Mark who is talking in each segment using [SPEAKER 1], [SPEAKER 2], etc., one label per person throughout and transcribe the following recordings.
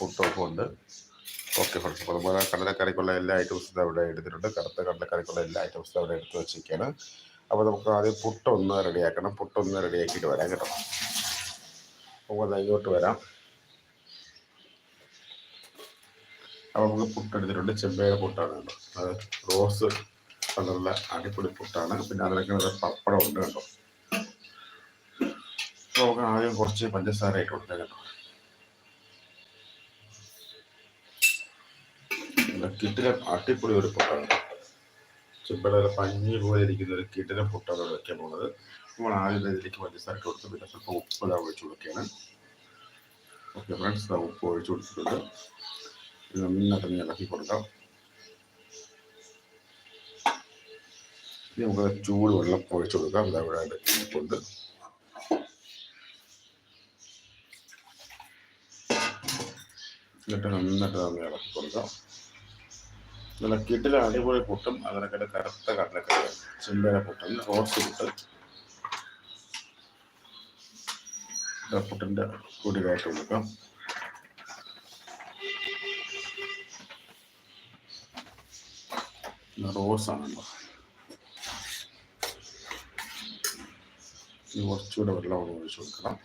[SPEAKER 1] പുട്ടൊക്കെ ഉണ്ട്. Okay friends അപ്പോൾ അതുപോലെ കടലക്കറിക്കുള്ള എല്ലാ ഐറ്റംസും അവിടെ എടുത്തിട്ടുണ്ട്. കറുത്ത കടലക്കറിക്കുള്ള എല്ലാ ഐറ്റംസും അവിടെ എടുത്ത് വെച്ചിരിക്കുകയാണ് അപ്പോൾ നമുക്ക് ആദ്യം പുട്ടൊന്ന് റെഡിയാക്കണം. പുട്ടൊന്ന് റെഡിയാക്കിയിട്ട് വരാം കേട്ടോ. അത് ഇങ്ങോട്ട് വരാം. അപ്പോൾ നമുക്ക് പുട്ട് എടുത്തിട്ടുണ്ട്. ചെമ്പയുടെ പുട്ടാണ് കേട്ടോ. അത് റോസ് കളറുള്ള അടിപൊളി പുട്ടാണ്. പിന്നെ അതിലൊക്കെ പപ്പടം ഉണ്ട് കേട്ടോ. നമുക്ക് ആദ്യം കുറച്ച് പഞ്ചസാര ഇട്ടുണ്ട് കേട്ടോ. കിട്ടിലെ അട്ടിപ്പൊളി ഒരു പൊട്ടാണ്. ചെമ്പയുടെ പഞ്ഞി പോലെ ഇരിക്കുന്ന ഒരു കിട്ടിലെ പൊട്ടാണ് വെക്കാൻ പോകുന്നത്. നമ്മൾ ആദ്യം ഇതിലേക്ക് പഞ്ചസാരക്ക് കൊടുത്ത് പിന്നെ സ്വല്പം ഉപ്പ് ഇതാ ഒഴിച്ചു കൊടുക്കുകയാണ്. ഓക്കെ ഫ്രണ്ട്സ് ഇതാ ഉപ്പ് ഒഴിച്ചു കൊടുത്തിട്ടുണ്ട്. ഇത് നന്നായിട്ട് ഇളക്കി കൊടുക്കാം. ഇനി നമുക്ക് ചൂട് വെള്ളം ഒഴിച്ചു കൊടുക്കാം. ഇതാ ഇവിടെ എന്നിട്ട് നന്നായിട്ട് നമ്മൾ ഇളക്കി കൊടുക്കാം. നല്ല അടിപൊളി പുട്ടും അതിനൊക്കെ കറുത്ത കടലക്കറി ചെമ്പര പുട്ടും റോസ് പുട്ട്. പുട്ടിന്റെ കൂടിയതായിട്ട് കൊടുക്കാം റോസ് ആണല്ലോ ഇനി കുറച്ചുകൂടെ വെള്ളം ഒഴിച്ചു കൊടുക്കണം.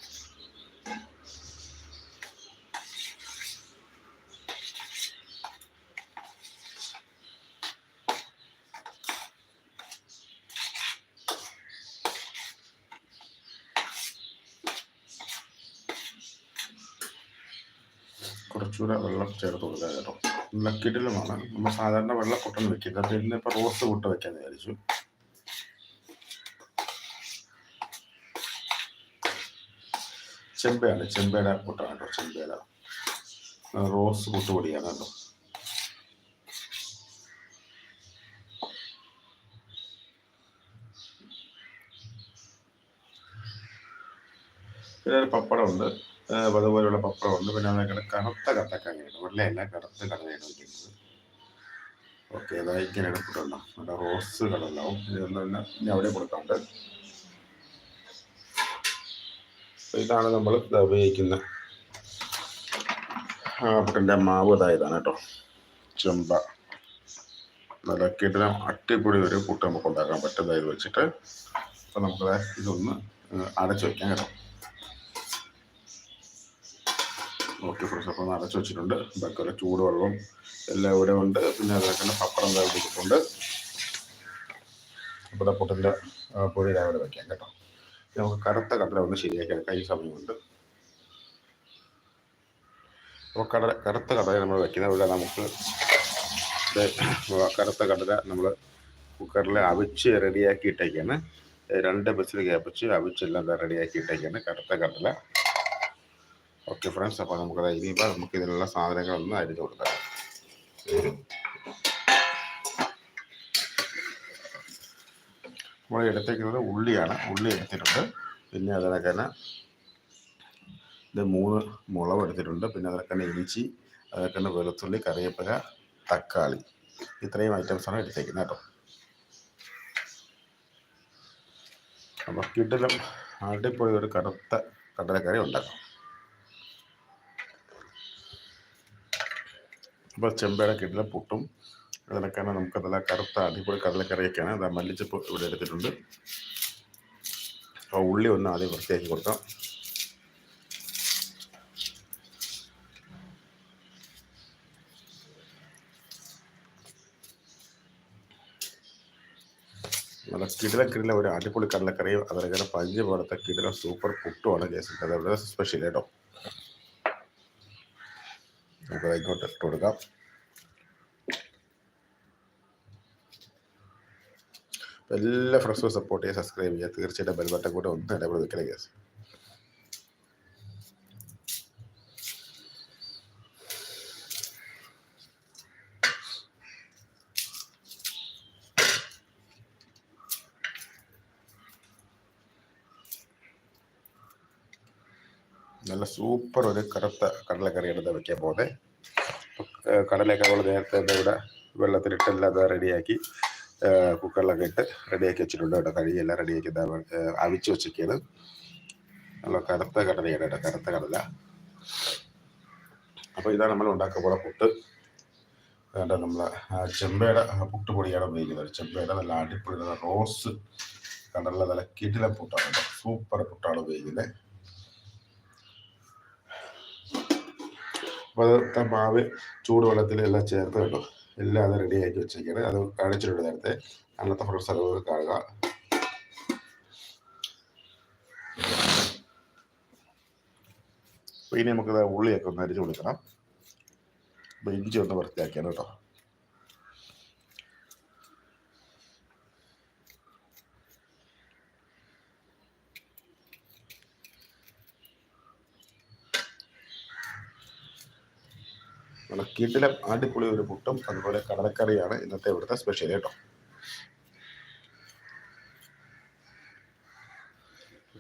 [SPEAKER 1] കുറച്ചുകൂടെ വെള്ളം ചേർത്ത് കൊടുക്കുക കേട്ടോ. നല്ല കിടിലുമാണ്. നമ്മൾ സാധാരണ വെള്ള കൊട്ടണം വെക്കുന്നത് അപ്പോൾ ഇപ്പം റോസ് പൊട്ട് വെക്കാൻ വിചാരിച്ചു. ചെമ്പയാണ്. ചെമ്പയുടെ പൊട്ടാണ് കേട്ടോ ചെമ്പയുടെ. റോസ് പൊട്ടുപൊടിയാണ് കേട്ടോ. പിന്നെ പപ്പടമുണ്ട്. അതുപോലെയുള്ള പപ്പടമുണ്ട് പിന്നെ അതങ്ങനെ കറുത്ത കത്തക്കങ്ങയാണ് വെള്ളയല്ല കറുത്ത കടലയാണ് വെക്കുന്നത് ഓക്കെ അതാ ഇങ്ങനെ എടുത്തിട്ടുണ്ടോ. നല്ല റോസ് കളറിലാവും ഇതൊന്നും തന്നെ ഇനി അവിടെ കൊടുക്കാണ്ട്. ഇതാണ് നമ്മൾ ഉപയോഗിക്കുന്ന പുട്ടിന്റെ മാവ് ഇതായതാണ് കേട്ടോ. ചെമ്പ. നല്ല കിടന അട്ടിപ്പൊടി ഒരു കൂട്ട് നമുക്ക് ഉണ്ടാക്കാൻ പറ്റുന്നതായത് വെച്ചിട്ട്. അപ്പം നമുക്ക് ഇതൊന്ന് അടച്ചു വയ്ക്കാം കേട്ടോ. ഓക്കെ ഫ്രണ്ട്സ് അപ്പോൾ ഒന്ന് അടച്ചു വെച്ചിട്ടുണ്ട് ബാക്കിയുള്ള ചൂടുവെള്ളം എല്ലാം ഇവിടെ ഉണ്ട്. പിന്നെ അതിനൊക്കെ പപ്പടം വേണ്ടിയിട്ടുണ്ട് അപ്പോൾ പൊട്ടിന്റെ പൊടി രാവിലെ വയ്ക്കാം കേട്ടോ. നമുക്ക് കറുത്ത കടല ഒന്ന് ശരിയാക്കാൻ കൈ സമയമുണ്ട്. അപ്പോൾ കടല കറുത്ത കടല നമ്മൾ വയ്ക്കുന്ന ഇവിടെ നമുക്ക് കറുത്ത കടല നമ്മൾ കുക്കറിൽ അവിച്ച് റെഡിയാക്കി ഇട്ടേക്കാണ് രണ്ട് ബസ്സിൽ കേപ്പിച്ച് അവിച്ചെല്ലാം റെഡിയാക്കി ഇട്ടേക്കാണ് കറുത്ത കടല. ഓക്കെ ഫ്രണ്ട്സ് അപ്പോൾ നമുക്കത് ഇനിയിപ്പോൾ നമുക്ക് ഇതിനുള്ള സാധനങ്ങളൊന്ന് അരിഞ്ഞു കൊടുക്കാം. നമ്മൾ എടുത്തേക്കുന്നത് ഉള്ളിയാണ്. ഉള്ളി എടുത്തിട്ടുണ്ട്. പിന്നെ അതിനൊക്കെ തന്നെ ഇത് മൂന്ന് മുളക് എടുത്തിട്ടുണ്ട്. പിന്നെ അതിനൊക്കെ തന്നെ ഇഞ്ചി അതൊക്കെ തന്നെ വെളുത്തുള്ളി കറിവേപ്പില തക്കാളി. ഇത്രയും ഐറ്റംസാണ് എടുത്തേക്കുന്നത് കേട്ടോ. അപ്പോൾ കിട്ടിലും അടിപൊളി ഒരു കറുത്ത കടലക്കറി ഉണ്ടാക്കാം. അപ്പോൾ ചെമ്പയുടെ കിടില പുട്ടും. അതിനൊക്കെയാണ് നമുക്ക് നല്ല കറുത്ത അടിപൊളി കടലക്കറിയൊക്കെയാണ് അത് മല്ലിച്ചപ്പ് ഇവിടെ എടുത്തിട്ടുണ്ട്. അപ്പോൾ ഉള്ളി ഒന്ന് ആദ്യം വൃത്തിയാക്കി കൊടുക്കാം. നല്ല കിടില കിടില ഒരു അടിപൊളി കടലക്കറിയും അതിനൊക്കെ പഞ്ച് പോലത്തെ കിടില സൂപ്പർ പുട്ടുമാണ് കേസിന്റെ അത് വളരെ സ്പെഷ്യൽ കേട്ടോ നമുക്ക് ഇങ്ങോട്ട് ഇട്ട് കൊടുക്കാം എല്ലാ ഫ്രണ്ട്സും സപ്പോർട്ട് ചെയ്യുക സബ്സ്ക്രൈബ് ചെയ്യുക തീർച്ചയായിട്ടും ബെൽ ബട്ടൺ കൂടെ ഒന്ന് ഇടപെടി വെക്കണേ കേസ് നല്ല സൂപ്പർ ഒരു കറുത്ത കടലക്കറിയാണ് ഇത് വെക്കാൻ പോകുന്നത് കടലയൊക്കെ നമ്മൾ നേരത്തെ ഇവിടെ വെള്ളത്തിലിട്ടെല്ലാം റെഡിയാക്കി കുക്കറിലൊക്കെ ഇട്ട് റെഡിയാക്കി വെച്ചിട്ടുണ്ട് കേട്ടോ. കഴുകിയെല്ലാം റെഡിയാക്കി അവിച്ച് വെച്ചൊക്കെയാണ് നല്ല കറുത്ത കടലയാണ് കേട്ടോ കറുത്ത കടല. അപ്പോൾ ഇതാണ് നമ്മൾ ഉണ്ടാക്കാൻ പോലെ പുട്ട്. വേണ്ട നമ്മൾ ചെമ്പയുടെ പുട്ട് പൊടിയാണ് ഉപയോഗിക്കുന്നത്. ചെമ്പയുടെ നല്ല അടിപൊളി റോസ് കടലിലെ നല്ല കിടില പുട്ടാണ് സൂപ്പർ പുട്ടാണ് ഉപയോഗിക്കുന്നത്. അപ്പോൾ അത് മാവ് ചൂടുവെള്ളത്തിൽ എല്ലാം ചേർത്ത് കേട്ടോ. എല്ലാം അത് റെഡി ആക്കി വെച്ചേക്കാണ്. അത് കാണിച്ചിട്ടുണ്ട് നേരത്തെ. അന്നത്തെ ഫ്രണ്ട്സ് അത് കാണുക. അപ്പോൾ ഇനി നമുക്കത് ഉള്ളിയൊക്കെ ഒന്ന് അരിഞ്ഞു കൊടുക്കണം. അപ്പോൾ ഇഞ്ചി ഒന്ന് വൃത്തിയാക്കിയാണ് കേട്ടോ. കിടിലം അടിപൊളി ഒരു പുട്ടും അതുപോലെ കടലക്കറിയാണ് ഇന്നത്തെ ഇവിടുത്തെ സ്പെഷ്യൽ കേട്ടോ.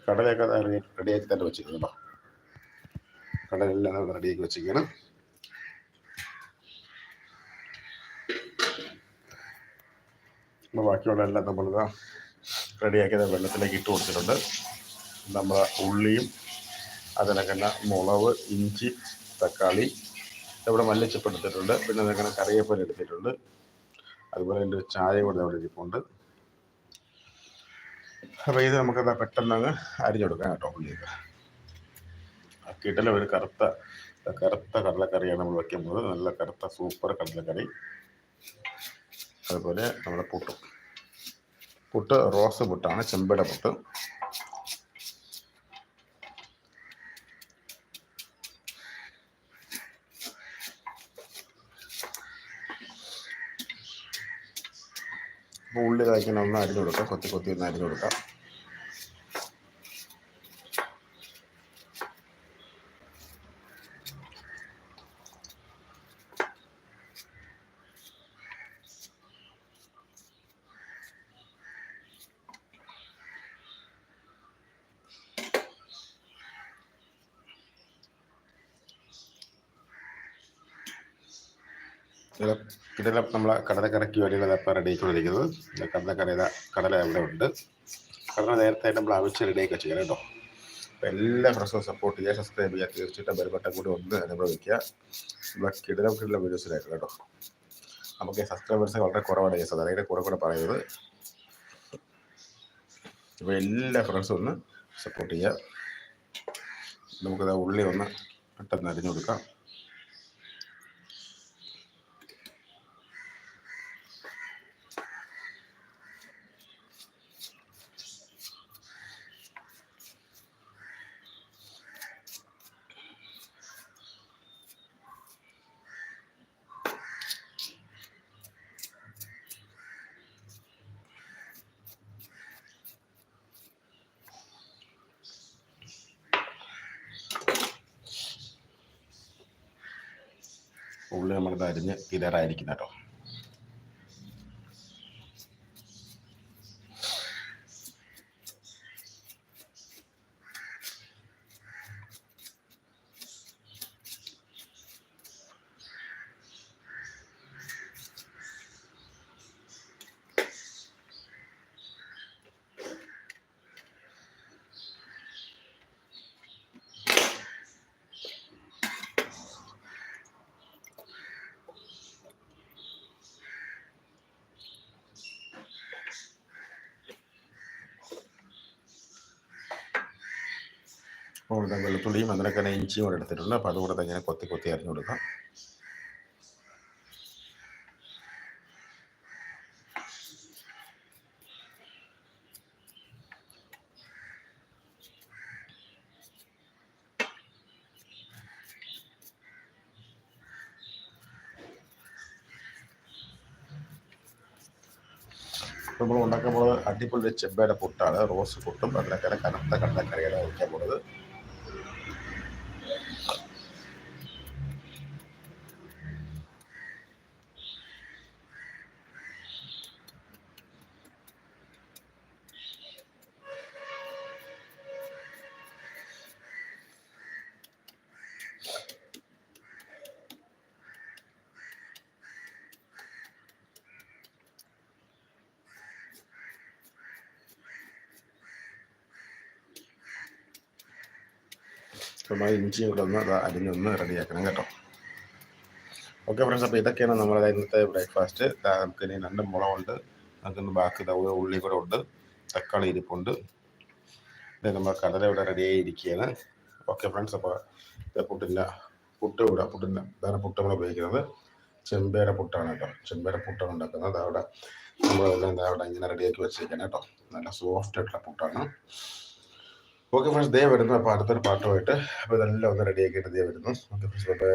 [SPEAKER 1] കടലയൊക്കെ റെഡിയാക്കി തന്നെ വെച്ചിരുന്നുണ്ടോ കടലെല്ലാം റെഡിയാക്കി വെച്ചിരിക്കുകയാണ്. ബാക്കിയുള്ള എല്ലാം നമ്മൾ റെഡിയാക്കിയത് വെള്ളത്തിലേക്ക് ഇട്ട് കൊടുത്തിട്ടുണ്ട്. നമ്മൾ ഉള്ളിയും അതിനൊക്കെ മുളക് ഇഞ്ചി തക്കാളി ഇവിടെ മല്ലിച്ചപ്പ് എടുത്തിട്ടുണ്ട് പിന്നെ അതങ്ങനെ കറിയപ്പം എടുത്തിട്ടുണ്ട്. അതുപോലെ എന്റെ ചായ കൂടെ അവിടെ ഇരിപ്പുണ്ട്. അപ്പോൾ ഇത് നമുക്കത് പെട്ടെന്ന് അങ്ങ് അരിഞ്ഞെടുക്കാം കേട്ടോ ഉള്ളിയൊക്കെ കിട്ടല ഒരു കറുത്ത കറുത്ത കടലക്കറിയാണ് നമ്മൾ വയ്ക്കുന്നത് നല്ല കറുത്ത സൂപ്പർ കടലക്കറി. അതുപോലെ നമ്മുടെ പുട്ട്. പുട്ട് റോസ് പുട്ടാണ് ചെമ്പട പുട്ട്. അപ്പോൾ ഉള്ളി കഴിക്കണം ഒന്ന് അരിഞ്ഞു കൊടുക്കാം. കൊത്തി കൊത്തി ഒന്ന് അരിഞ്ഞു കൊടുക്കാം. ഇതിൽ നമ്മളെ കടലക്കറയ്ക്ക് വേണ്ടിയുള്ള ഇപ്പം റെഡി ആയിക്കൊണ്ടിരിക്കുന്നത്. കടലക്കറയുടെ കടല അവിടെ ഉണ്ട്. കടല നേരത്തെ നമ്മൾ ആവശ്യം റെഡിയാക്കി ചെയ്യണം കേട്ടോ അപ്പം എല്ലാ ഫ്രണ്ട്സും സപ്പോർട്ട് ചെയ്യുക സബ്സ്ക്രൈബ് ചെയ്യുക തീർച്ചയായിട്ടും ബെൽബട്ടം കൂടി ഒന്ന് അനുഭവിക്കുക നമ്മളെ കിടലം കിടല വീഡിയോസിലേക്ക് കേട്ടോ. നമുക്ക് സബ്സ്ക്രൈബേഴ്സ് വളരെ കുറവാണ് ഞാൻ സാധാരണ കൂടെ കൂടെ പറയുന്നത്. അപ്പോൾ എല്ലാ ഫ്രണ്ട്സും ഒന്ന് സപ്പോർട്ട് ചെയ്യുക നമുക്കത് ഉള്ളി ഒന്ന് പെട്ടെന്ന് അരിഞ്ഞു കൊടുക്കാം. ഉള്ളി നമ്മളിത് അരിഞ്ഞ് തീരാറായിരിക്കും കേട്ടോ. അപ്പോൾ ഇവിടെ വെളുത്തുള്ളിയും അതിനൊക്കെ തന്നെ ഇഞ്ചിയും കൂടെ എടുത്തിട്ടുണ്ട്. അപ്പോൾ അതുകൂടെ ഇങ്ങനെ കൊത്തി കൊത്തി അരിഞ്ഞു കൊടുക്കാം. നമ്മൾ ഉണ്ടാക്കാൻ പോകുന്നത് അടിപൊളി ചെമ്പയുടെ പുട്ടാണ്. റോസ് പുട്ടും അതിനൊക്കെ കനത്ത കടലക്കറിയാണ് വയ്ക്കാൻ പോകുന്നത്. നമ്മൾ ഇഞ്ചിയും കൂടെ ഒന്ന് അത് അരിഞ്ഞൊന്ന് റെഡിയാക്കണം കേട്ടോ. ഓക്കെ ഫ്രണ്ട്സ് അപ്പോൾ ഇതൊക്കെയാണ് നമ്മുടെ ഇന്നത്തെ ബ്രേക്ക്ഫാസ്റ്റ് നമുക്ക് ഇനി രണ്ട് മുളകുണ്ട്. നമുക്കിന്ന് ബാക്കി ഉള്ളി കൂടെ ഉണ്ട്. തക്കാളി ഇരിപ്പുണ്ട്. നമ്മുടെ കടല ഇവിടെ റെഡിയായി ഇരിക്കുകയാണ്. ഓക്കെ ഫ്രണ്ട്സ് അപ്പോൾ പുട്ടിന്റെ പുട്ട് ഇവിടെ പുട്ടിന്റെ വേറെ പുട്ട് നമ്മൾ ഉപയോഗിക്കുന്നത്. ചെമ്പയുടെ പുട്ടാണ് കേട്ടോ. ചെമ്പയുടെ പുട്ടാണ് ഉണ്ടാക്കുന്നത്. അവിടെ നമ്മളെല്ലാം അവിടെ ഇങ്ങനെ റെഡിയാക്കി വെച്ചേക്കാണ് കേട്ടോ. നല്ല സോഫ്റ്റ് ആയിട്ടുള്ള പുട്ടാണ്. ഓക്കെ ഫ്രണ്ട്സ് ദേ വരുന്നു. അപ്പോൾ അടുത്തൊരു പാട്ടുമായിട്ട് അപ്പോൾ ഇതെല്ലാം ഒന്ന് റെഡിയാക്കിയിട്ട് ദേ വരുന്നു. Okay friends bye